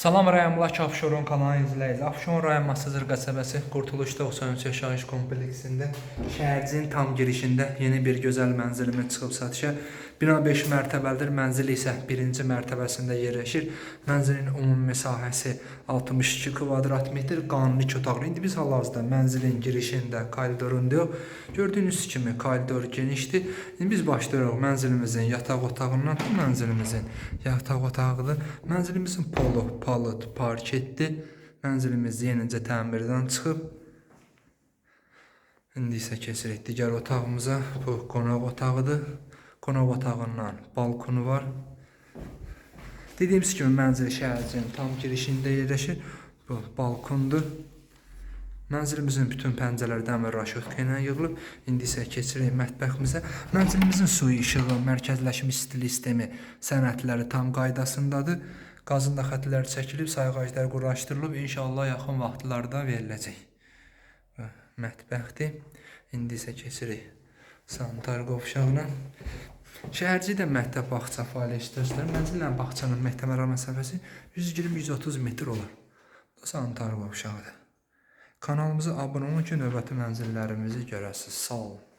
Salam rayonundakı Afşeron kanalı izləyiciləri. Afşeron rayon Masazır qəsəbəsi Qurtuluş 93 yaşayış kompleksində şəhərcinin tam girişində yeni bir gözəl mənzilimiz çıxıb satışa. Bina 5 mərtəbəlidir, mənzil isə 1-ci mərtəbəsində yerləşir. Mənzilin ümumi sahəsi 62 kvadrat metr, qanuni iki otaqlı. İndi biz hal-hazırda mənzilin girişində, koridorunda gördüyünüz kimi koridor genişdir. İndi biz başlayırıq mənzilimizin yataq otağından. Mənzilimizin yataq otağıdır. Mənzilimizin polu, palıd, parketdir. Mənzilimiz yenicə təmirdən çıxıb. İndi isə keçirik digər otağımıza. Bu qonaq otağıdır. Qonaq otağından balkonu var. Dediyimiz kimi mənzil şəhərcinin tam girişində yerləşir. Bu balkondur. Mənzilimizin bütün pəncərələri dəmir raşotka ilə yığılıb. İndi isə keçirik mətbəximizə. Mənzilimizin suyu, işığı, mərkəzləşmiş stil sistemi, sənədləri tam qaydasındadır. Qazın da xətləri çəkilib, sayğaclar quraşdırılıb. İnşallah yaxın vaxtlarda veriləcək. Mətbəxdir. İndi isə keçirik sanitar qovşağına. Şəhərci də məktəb bağça fəaliyyətçiləri mənzillə bağçanın məktəbə məsafəsi 120-130 metr olar. Bu da sanitar qovşağıdır. Kanalımıza abunə olun ki, növbəti mənzillərimizi görəsiniz. Sağ olun.